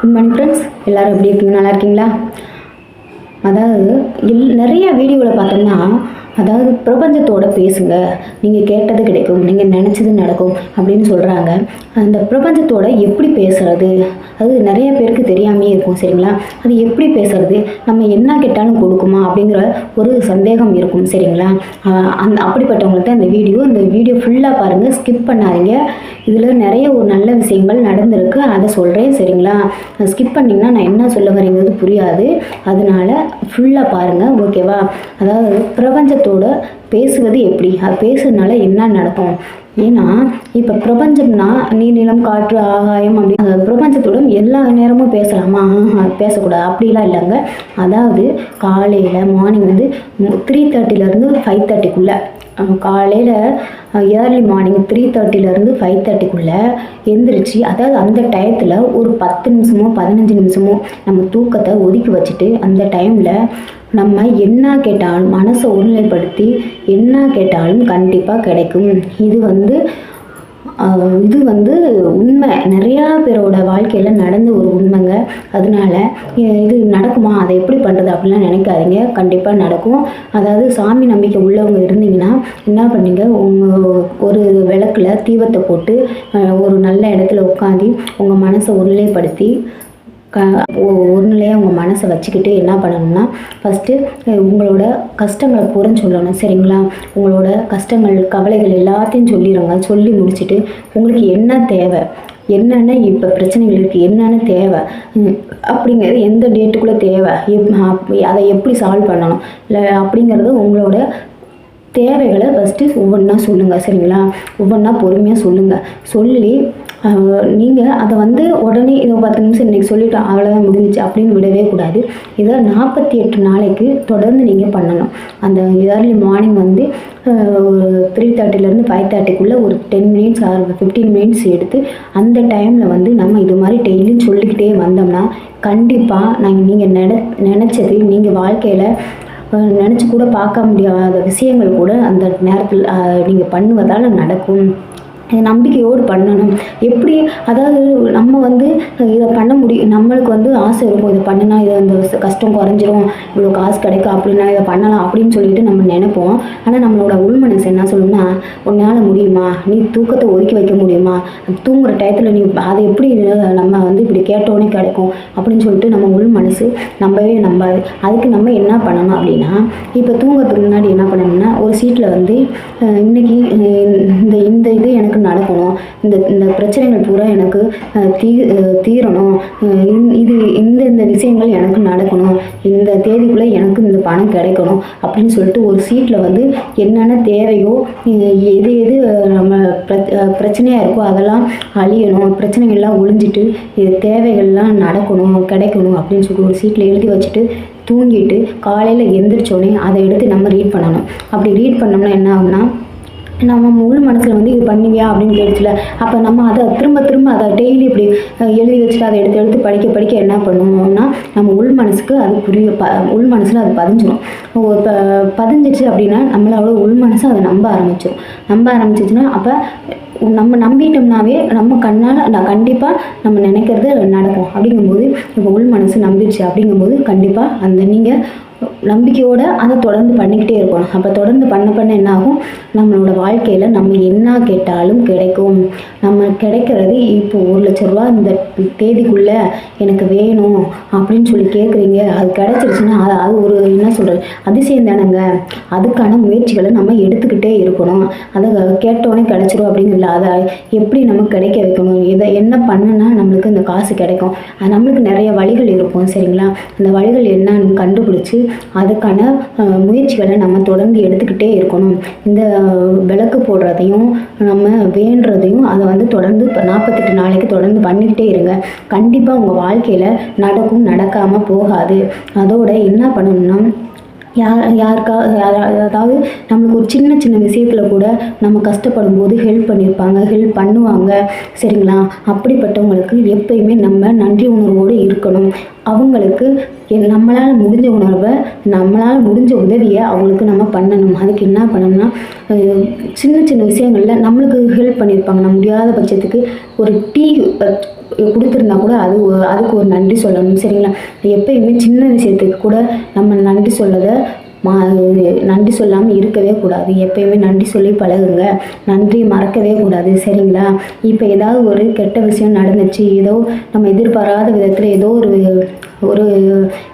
Good morning friends எல்லோரும் எப்படி இருக்கீங்க? நல்லா இருக்கீங்களா? அதாவது எல் நிறைய வீடியோவில் பார்த்தோம்னா அதாவது பிரபஞ்சத்தோட பேசுங்க. நீங்கள் கேட்டது கிடைக்கும் நீங்கள் நினச்சது நடக்கும் அப்படின்னு சொல்கிறாங்க அந்த பிரபஞ்சத்தோட எப்படி பேசுறது? அது நிறைய பேருக்கு தெரியாமையே இருக்கும் சரிங்களா? அது எப்படி பேசுறது? நம்ம என்ன கேட்டாலும் கொடுக்குமா? அப்படிங்கிற ஒரு சந்தேகம் இருக்கும் சரிங்களா? அந்த அப்படிப்பட்டவங்கள்ட்ட இந்த வீடியோ இந்த வீடியோ ஃபுல்லாக பாருங்கள் ஸ்கிப் பண்ணாதீங்க. இதில் நிறைய ஒரு நல்ல விஷயங்கள் நடந்திருக்கு. அதை சொல்கிறேன் சரிங்களா? ஸ்கிப் பண்ணிங்கன்னா நான் என்ன சொல்ல வரேங்கிறது புரியாது. அதனால ஃபுல்லாக பாருங்கள் ஓகேவா அதாவது பிரபஞ்சத்தோட பேசுவது எப்படி? அது பேசுறதுனால என்ன நடக்கும்? ஏன்னா இப்போ பிரபஞ்சம்னா நீர் நிலம் காற்று ஆகாயம் அப்படி பிரபஞ்சத்துடன் பிரபஞ்சத்தோட எல்லா நேரமும் பேசலாமா ஆஹா, பேசக்கூடாது. அப்படிலாம் இல்லைங்க. அதாவது காலையில் மார்னிங் வந்து த்ரீ தேர்ட்டிலேருந்து ஃபைவ் தேர்ட்டிக்குள்ளே காலையில் ஏர்லி மார்னிங் த்ரீ தேர்ட்டிலேருந்து ஃபைவ் தேர்ட்டிக்குள்ளே எந்திரிச்சு அதாவது அந்த டயத்தில் ஒரு பத்து நிமிஷமோ பதினஞ்சு நிமிஷமோ நம்ம தூக்கத்தை ஒதுக்கி வச்சுட்டு அந்த டைமில் நம்ம என்ன கேட்டாலும் மனசை ஒருநிலைப்படுத்தி என்ன கேட்டாலும் கண்டிப்பாக கிடைக்கும். இது வந்து இது வந்து உண்மை. நிறையா பேரோட வாழ்க்கையில் நடந்த ஒரு உண்மைங்க. அதனால இது நடக்குமா? அதை எப்படி பண்ணுறது அப்படிலாம் நினைக்காதீங்க. கண்டிப்பாக நடக்கும். அதாவது சாமி நம்பிக்கை உள்ளவங்க இருந்தீங்கன்னா என்ன பண்ணீங்க? உங்கள் ஒரு விளக்கில் தீபத்தை போட்டு ஒரு நல்ல இடத்துல உட்காந்து உங்கள் மனசை உருளைப்படுத்தி ஒரு நிலையாக உங்கள் மனசை வச்சுக்கிட்டு என்ன பண்ணணும்னா ஃபஸ்ட்டு உங்களோட கஷ்டங்களை புறம் சொல்லணும் சரிங்களா? உங்களோட கஷ்டங்கள் கவலைகள் எல்லாத்தையும் சொல்லிடுங்க சொல்லி முடிச்சுட்டு உங்களுக்கு என்ன தேவை? என்னென்ன இப்போ பிரச்சனைகள் இருக்குது என்னென்ன தேவை? அப்படிங்கிறது எந்த டேட்டுக்குள்ளே தேவை? எப் அதை எப்படி சால்வ் பண்ணணும்? இல்லை அப்படிங்கிறது உங்களோட தேவைகளை ஃபஸ்ட்டு ஒவ்வொன்றா சொல்லுங்கள் சரிங்களா? ஒவ்வொன்றா பொறுமையாக சொல்லுங்கள் சொல்லி நீங்கள் அதை வந்து உடனே இதை பத்து நிமிஷம் இன்றைக்கி சொல்லிவிட்டு அவ்வளோதான் முடிஞ்சிச்சு அப்படின்னு விடவே கூடாது. இதை நாற்பத்தி எட்டு நாளைக்கு தொடர்ந்து நீங்கள் பண்ணணும். அந்த ஏர்லி மார்னிங் வந்து ஒரு த்ரீ தேர்ட்டிலேருந்து ஃபைவ் தேர்ட்டிக்குள்ளே ஒரு ten minutes or fifteen minutes எடுத்து அந்த டைமில் வந்து நம்ம இது மாதிரி டெய்லியும் சொல்லிக்கிட்டே வந்தோம்னா கண்டிப்பாக நாங்கள் நீங்கள் நினை நினச்சது நீங்கள் வாழ்க்கையில் நினச்சி கூட பார்க்க முடியாத விஷயங்கள் கூட அந்த நேரத்தில் நீங்கள் பண்ணுவதால் நடக்கும். நம்பிக்கையோடு பண்ணணும். எப்படி? அதாவது நம்ம வந்து இதை பண்ண முடியும் நம்மளுக்கு வந்து ஆசை இருக்கும். இதை பண்ணினா இதை அந்த கஷ்டம் குறைஞ்சிரும். இவ்வளோ காசு கிடைக்கும் அப்படின்னா இதை பண்ணலாம் அப்படின்னு சொல்லிட்டு நம்ம நினைப்போம். ஆனால் நம்மளோட உள்மனசு என்ன சொல்லணும்னா உன்னால் முடியுமா? நீ தூக்கத்தை ஒதுக்கி வைக்க முடியுமா? தூங்குற டயத்தில் நீ அதை எப்படி நம்ம வந்து இப்படி கேட்டோன்னே கிடைக்கும்? அப்படின்னு சொல்லிட்டு நம்ம உள் மனசு நம்பவே நம்பாது. அதுக்கு நம்ம என்ன பண்ணணும் அப்படின்னா இப்போ தூங்குறதுக்கு முன்னாடி என்ன பண்ணணும்னா ஒரு சீட்டில் வந்து இன்றைக்கி இன்னைக்கு இந்த இந்த இது இந்த இந்த பிரச்சனைகள் பூரா எனக்கு தீ தீரணும். இது இந்த இந்த விஷயங்கள் எனக்கு நடக்கணும். இந்த தேதிக்குள்ளே எனக்கு இந்த பணம் கிடைக்கணும் அப்படின்னு சொல்லிட்டு ஒரு சீட்டில் வந்து என்னென்ன தேவையோ எது எது நம்ம பிர- பிரச்சனையாக இருக்கோ அதெல்லாம் அழியணும். பிரச்சனைகள்லாம் ஒழிஞ்சிட்டு இது தேவைகள்லாம் நடக்கணும் கிடைக்கணும் அப்படின்னு சொல்லிட்டு ஒரு சீட்டில் எழுதி வச்சுட்டு தூங்கிட்டு காலையில் எந்திரிச்சோடனே அதை எடுத்து நம்ம ரீட் பண்ணணும். அப்படி ரீட் பண்ணோம்னா என்ன ஆகும்னா நம்ம உள் மனசில் வந்து இது பண்ணுவியா அப்படின்னு கேட்டுச்சுல அப்போ நம்ம அதை திரும்ப திரும்ப அதை டெய்லி இப்படி எழுதி வச்சுட்டு அதை எடுத்து எடுத்து படிக்க படிக்க என்ன பண்ணுவோம்னா நம்ம உள் மனசுக்கு அது புரிய ப உள் மனசில் அது பதிஞ்சிடும் இப்போ பதிஞ்சிச்சு அப்படின்னா நம்மளோட உள் மனசு அதை நம்ப ஆரம்பிச்சிடும் நம்ப ஆரம்பிச்சிச்சுன்னா அப்போ நம்ம நம்பிட்டோம்னாவே நம்ம கண்ணால் நான் கண்டிப்பாக நம்ம நினைக்கிறது நடக்கும். அப்படிங்கும்போது இப்போ உள் மனசு நம்பிடுச்சு அப்படிங்கும்போது கண்டிப்பாக அந்த நீங்கள் நம்பிக்கையோடு அதை தொடர்ந்து பண்ணிக்கிட்டே இருக்கணும். அப்போ தொடர்ந்து பண்ண பண்ண என்ன ஆகும் நம்மளோட வாழ்க்கையில் நம்ம என்ன கேட்டாலும் கிடைக்கும். நம்ம கிடைக்கிறது இப்போ ஒரு லட்ச ரூபா இந்த தேதிக்குள்ளே எனக்கு வேணும் அப்படின்னு சொல்லி கேட்குறீங்க அது கிடைச்சிருச்சுன்னா அது அது ஒரு என்ன சொல்கிறது அதிசயம் தானேங்க. அதுக்கான முயற்சிகளை நம்ம எடுத்துக்கிட்டே இருக்கணும். அதை கேட்டோடனே கிடைச்சிரும் அப்படிங்கிறல அதை எப்படி நம்ம கிடைக்க வைக்கணும்? இதை என்ன பண்ணுனா நம்மளுக்கு இந்த காசு கிடைக்கும். அது நம்மளுக்கு நிறைய வழிகள் இருக்கும் சரிங்களா? அந்த வழிகள் என்னன்னு கண்டுபிடிச்சி அதுக்கான முயற்சிகளை நம்ம தொடர்ந்து எடுத்துக்கிட்டே இருக்கணும். இந்த விளக்கு போடுறதையும் நம்ம வேண்டுறதையும் அதை வந்து தொடர்ந்து இப்போ நாற்பத்தெட்டு நாளைக்கு தொடர்ந்து பண்ணிக்கிட்டே இருங்க. கண்டிப்பாக உங்கள் வாழ்க்கையில் நடக்கும் நடக்காமல் போகாது. அதோட என்ன பண்ணணும்னா யார் யாருக்கா அதாவது நம்மளுக்கு ஒரு சின்ன சின்ன விஷயத்தில் கூட நம்ம கஷ்டப்படும் போது ஹெல்ப் பண்ணியிருப்பாங்க ஹெல்ப் பண்ணுவாங்க. சரிங்களா? அப்படிப்பட்டவங்களுக்கு எப்பயுமே நம்ம நன்றி உணர்வோடு இருக்கணும். அவங்களுக்கு நம்மளால் முடிஞ்ச உணர்வை நம்மளால் முடிஞ்ச உதவியை அவங்களுக்கு நம்ம பண்ணணும். அதுக்கு என்ன பண்ணணும்னா சின்ன சின்ன விஷயங்களில் நம்மளுக்கு ஹெல்ப் பண்ணியிருப்பாங்க நம்ம முடியாத பட்சத்துக்கு ஒரு டீ கொடுத்துருந்தா கூட அது அதுக்கு ஒரு நன்றி சொல்லணும். சரிங்களா? எப்பயுமே சின்ன விஷயத்துக்கு கூட நம்ம நன்றி சொல்லதை மா நன்றி சொல்லாமல் இருக்கவே கூடாது. எப்பயுமே நன்றி சொல்லி பழகுங்க. நன்றி மறக்கவே கூடாது. சரிங்களா? இப்போ ஏதாவது ஒரு கெட்ட விஷயம் நடந்துச்சு ஏதோ நம்ம எதிர்பாராத விதத்தில் ஏதோ ஒரு ஒரு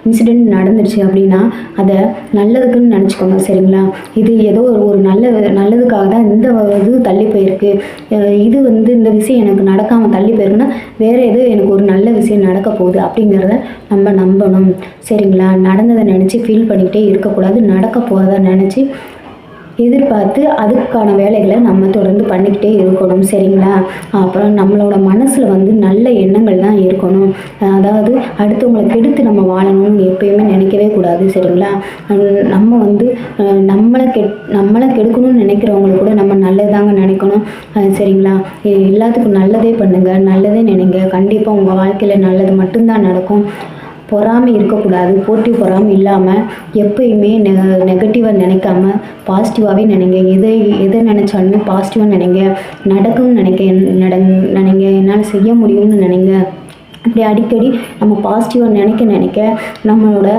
இன்சிடெண்ட் நடந்துருச்சு அப்படின்னா அதை நல்லதுக்குன்னு நினச்சிக்கோங்க சரிங்களா? இது ஏதோ ஒரு நல்ல நல்லதுக்காக தான் இந்த இது தள்ளி போயிருக்கு. இது வந்து இந்த விஷயம் எனக்கு நடக்காமல் தள்ளி போயிருக்குன்னா வேறு ஏதோ எனக்கு ஒரு நல்ல விஷயம் நடக்க போகுது அப்படிங்கிறத நம்ம நம்பணும் சரிங்களா? நடந்ததை நினச்சி ஃபீல் பண்ணிக்கிட்டே இருக்கக்கூடாது நடக்க போகிறத நினச்சி எதிர்பார்த்து அதுக்கான வேலைகளை நம்ம தொடர்ந்து பண்ணிக்கிட்டே இருக்கணும் சரிங்களா? அப்புறம் நம்மளோட மனசில் வந்து நல்ல எண்ணங்கள் தான் இருக்கணும். அதாவது அடுத்தவங்களை கெடுத்து நம்ம வாழணும்னு எப்பயுமே நினைக்கவே கூடாது சரிங்களா? நம்ம வந்து நம்மளை கெட் நம்மளை கெடுக்கணும்னு நினைக்கிறவங்களுக்கு கூட நம்ம நல்லதாங்க நினைக்கணும். சரிங்களா? எல்லாத்துக்கும் நல்லதே பண்ணுங்கள் நல்லதே நினைங்க. கண்டிப்பாக உங்கள் வாழ்க்கையில் நல்லது மட்டும்தான் நடக்கும். பொறாமை இருக்கக்கூடாது போட்டி பொறாமை இல்லாமல் எப்பயுமே நெ நெகட்டிவாக நினைக்காம பாசிட்டிவாகவே நினைங்க. எதை எதை நினச்சாலுமே பாசிட்டிவாக நினைங்க. நடக்கும்னு நினைக்க நட நினைங்க. என்னால் செய்ய முடியும்னு நினைங்க. இப்படி அடிக்கடி நம்ம பாசிட்டிவாக நினைக்க நினைக்க நம்மளோட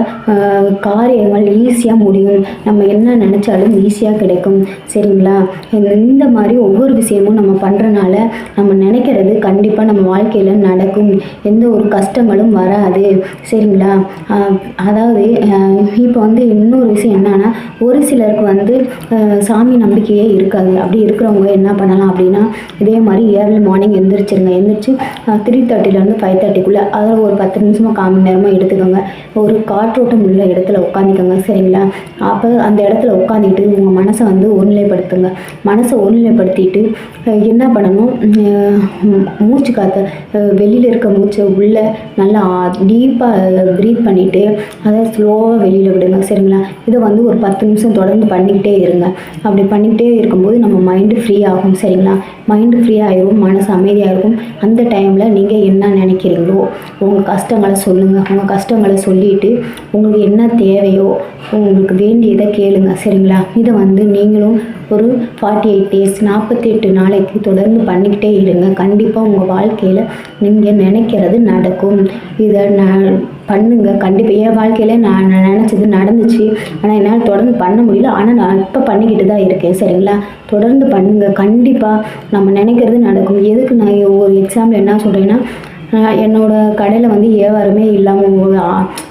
காரியங்கள் ஈஸியாக முடியும். நம்ம என்ன நினச்சாலும் ஈஸியாக கிடைக்கும். சரிங்களா? இந்த- இந்த மாதிரி ஒவ்வொரு விஷயமும் நம்ம பண்ணுறனால நம்ம நினைக்கிறது கண்டிப்பாக நம்ம வாழ்க்கையில் நடக்கும். எந்த ஒரு கஷ்டங்களும் வராது. சரிங்களா? அதாவது இப்போ வந்து இன்னொரு விஷயம் என்னன்னா ஒரு சிலருக்கு வந்து சாமி நம்பிக்கையே இருக்காது. அப்படி இருக்கிறவங்க என்ன பண்ணலாம் அப்படின்னா இதே மாதிரி ஏர்லி மார்னிங் எழுந்திரிச்சிருங்க எழுந்திரிச்சு த்ரீ தேர்ட்டிலேருந்து ஃபைவ் தேர்ட்டிக்குள்ளே அதில் ஒரு பத்து நிமிஷமாக கால் மணி நேரமாக எடுத்துக்கோங்க. ஒரு காற்றோட்டம் உள்ள இடத்துல உட்காந்துக்கோங்க சரிங்களா? அப்போ அந்த இடத்துல உட்காந்துட்டு உங்கள் மனசை வந்து ஒருநிலைப்படுத்துங்க. மனசை ஒருநிலைப்படுத்திட்டு என்ன பண்ணணும்? மூச்சு காற்ற வெளியில் இருக்க மூச்சை உள்ளே நல்லா டீப்பாக ப்ரீத் பண்ணிவிட்டு அதை ஸ்லோவாக வெளியில் விடுங்க சரிங்களா? இதை வந்து ஒரு பத்து நிமிஷம் தொடர்ந்து பண்ணிக்கிட்டே இருங்க. அப்படி பண்ணிக்கிட்டே இருக்கும்போது நம்ம மைண்டு ஃப்ரீ ஆகும் சரிங்களா? மைண்டு ஃப்ரீ ஆயிரும் மனசு அமைதியாக இருக்கும். அந்த டைமில் நீங்கள் என்ன நினைக்கிறீங்க? நினைக்கிறீங்களோ உங்கள் கஷ்டங்களை சொல்லுங்கள் உங்கள் கஷ்டங்களை சொல்லிட்டு உங்களுக்கு என்ன தேவையோ உங்களுக்கு வேண்டியதை கேளுங்க. சரிங்களா? இதை வந்து நீங்களும் ஒரு ஃபார்ட்டி எயிட் டேஸ் நாற்பத்தி எட்டு நாளைக்கு தொடர்ந்து பண்ணிக்கிட்டே இருங்க. கண்டிப்பாக உங்கள் வாழ்க்கையில் நீங்கள் நினைக்கிறது நடக்கும். இதை நான் பண்ணுங்க. கண்டிப்பாக என் வாழ்க்கையில் நான் நினச்சது நடந்துச்சு. ஆனால் என்னால் தொடர்ந்து பண்ண முடியல. ஆனால் நான் இப்போ பண்ணிக்கிட்டு தான் இருக்கேன். சரிங்களா? தொடர்ந்து பண்ணுங்கள் கண்டிப்பாக நம்ம நினைக்கிறது நடக்கும். எதுக்கு நான் ஒரு எக்ஸாம்பிள் என்ன சொல்கிறேன்னா என்னோட கடையில் வந்து வியாபாரமே இல்லாமல்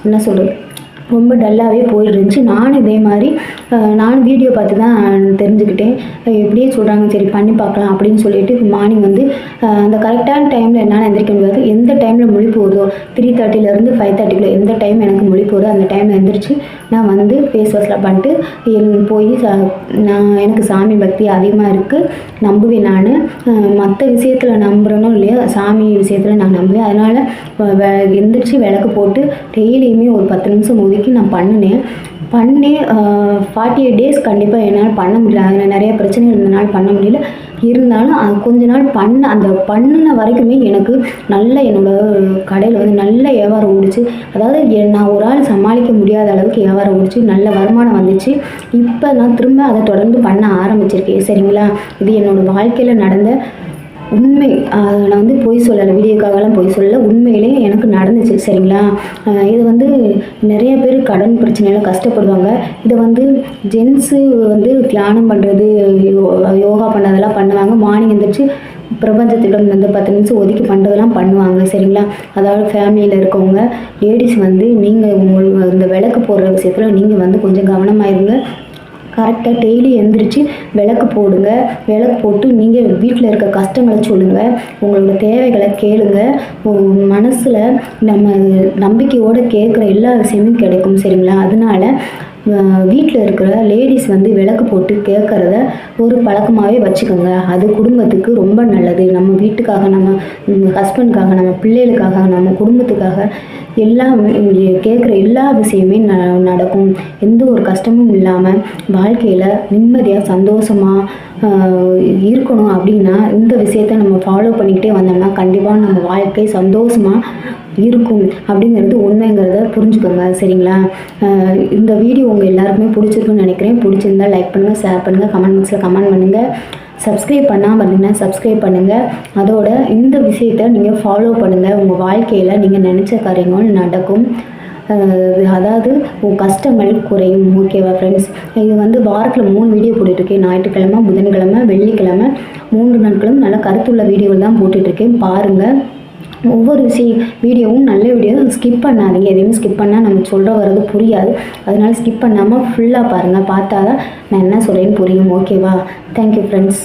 என்ன சொல்கிறது ரொம்ப டல்லாகவே போயிட்டு இருந்துச்சு நானும் இதே மாதிரி நானும் வீடியோ பார்த்து தான் தெரிஞ்சுக்கிட்டேன் எப்படியே இப்படியே சொல்கிறாங்க சரி பண்ணி பார்க்கலாம் அப்படின்னு சொல்லிட்டு மார்னிங் வந்து அந்த கரெக்டான டைமில் என்னால் எந்திரிக்க முடியாது. எந்த டைமில் மொழி போகுதோ த்ரீ தேர்ட்டிலேருந்து ஃபைவ் தேர்ட்டிக்குள்ளே எந்த டைம் எனக்கு மொழி போகுதோ அந்த டைமில் எந்திரிச்சு நான் வந்து ஃபேஸ் வாஷ்லாம் பண்ணிட்டு என் போய் நான் எனக்கு சாமி பக்தி அதிகமாக இருக்குது நம்புவேன் நான். மற்ற விஷயத்தில் நம்புகிறனோ இல்லையோ? சாமி விஷயத்தில் நான் நம்புவேன். அதனால் எந்திரிச்சு விளக்கு போட்டு டெய்லியுமே ஒரு பத்து நிமிஷம் வரைக்கும் நான் பண்ணினேன். பண்ணி ஃபார்ட்டி எயிட் டேஸ் கண்டிப்பாக என்னால் பண்ண முடியல. அதில் நிறைய பிரச்சனை இருந்தனால பண்ண முடியல. இருந்தாலும் அது கொஞ்ச நாள் பண்ண அந்த பண்ணின வரைக்குமே எனக்கு நல்ல என்னோட கடையில் வந்து நல்ல வியாபாரம் ஓடிச்சு. அதாவது நான் ஒரு ஆள் சமாளிக்க முடியாத அளவுக்கு வியாபாரம் ஓடிச்சு. நல்ல வருமானம் வந்துச்சு. இப்போ நான் திரும்ப அதை தொடர்ந்து பண்ண ஆரம்பிச்சிருக்கேன். சரிங்களா? இது என்னோடய வாழ்க்கையில் நடந்த உண்மை. நான் வந்து பொய் சொல்லலை. வீடியோக்காகலாம் பொய் சொல்லலை. உண்மையிலே எனக்கு நடந்துச்சு சரிங்களா? இது வந்து நிறைய பேர் கடன் பிரச்சனையில கஷ்டப்படுவாங்க. இதை வந்து ஜென்ஸு வந்து தியானம் பண்ணுறது யோகா பண்ணதெல்லாம் பண்ணுவாங்க. மார்னிங் எழுந்திரிச்சு பிரபஞ்சத்திடம் வந்து பத்து நிமிஷம் ஒதுக்கி பண்ணுறதெல்லாம் பண்ணுவாங்க சரிங்களா? அதாவது ஃபேமிலியில் இருக்கவங்க லேடிஸ் வந்து நீங்கள் உங்கள் இந்த விளக்கு போடுற விஷயத்தில் நீங்கள் வந்து கொஞ்சம் கவனமாக இருங்க. கரெக்டாக டெய்லி எழுந்திரிச்சு விளக்கு போடுங்க. விளக்கு போட்டு நீங்கள் வீட்டில் இருக்க கஷ்டங்களை சொல்லுங்கள் உங்களோட தேவைகளை கேளுங்க. மனசில் நம்ம நம்பிக்கையோடு கேட்குற எல்லா விஷயமும் கிடைக்கும் சரிங்களா? அதனால வீட்டில் இருக்கிற லேடிஸ் வந்து விளக்கு போட்டு கேட்குறத ஒரு பழக்கமாகவே வச்சுக்கோங்க. அது குடும்பத்துக்கு ரொம்ப நல்லது. நம்ம வீட்டுக்காக நம்ம ஹஸ்பண்டுக்காக நம்ம பிள்ளைகளுக்காக நம்ம குடும்பத்துக்காக எல்லா கேட்குற எல்லா விஷயமே ந நடக்கும். எந்த ஒரு கஷ்டமும் இல்லாமல் வாழ்க்கையில் நிம்மதியாக சந்தோஷமாக இருக்கணும் அப்படின்னா இந்த விஷயத்த நம்ம ஃபாலோ பண்ணிக்கிட்டே வந்தோம்னா கண்டிப்பாக நம்ம வாழ்க்கை சந்தோஷமாக இருக்கும் அப்படிங்கிறது உண்மைங்கிறத புரிஞ்சுக்கோங்க சரிங்களா? இந்த வீடியோ உங்கள் எல்லாருக்குமே பிடிச்சிருக்குன்னு நினைக்கிறேன். பிடிச்சிருந்தா லைக் பண்ணுங்கள் ஷேர் பண்ணுங்கள் கமெண்ட் பாக்ஸில் கமெண்ட் பண்ணுங்கள் சப்ஸ்கிரைப் பண்ணாமல் இருந்தீங்கன்னா சப்ஸ்கிரைப் பண்ணுங்கள் அதோட இந்த விஷயத்த நீங்கள் ஃபாலோ பண்ணுங்கள் உங்கள் வாழ்க்கையில் நீங்கள் நினச்ச காரியங்கள் நடக்கும். அதாவது உன் கஷ்டங்கள் குறையும் ஓகேவா ஃப்ரெண்ட்ஸ் இது வந்து வாரத்தில் மூணு வீடியோ போட்டுட்ருக்கேன் ஞாயிற்றுக்கிழமை புதன்கிழமை வெள்ளிக்கிழமை மூன்று நாட்களும் நல்ல கருத்துள்ள வீடியோவில் தான் போட்டுட்ருக்கேன் பாருங்கள் ஒவ்வொரு விஷய வீடியோவும் நல்ல வீடியோ. ஸ்கிப் பண்ணாதீங்க. எதையும் ஸ்கிப் பண்ணால் நம்ம சொல்கிற வர்றது புரியாது. அதனால ஸ்கிப் பண்ணாமல் ஃபுல்லாக பாருங்கள் பார்த்தா தான் நான் என்ன சொல்கிறேன்னு புரியும். ஓகேவா தேங்க்யூ ஃப்ரெண்ட்ஸ்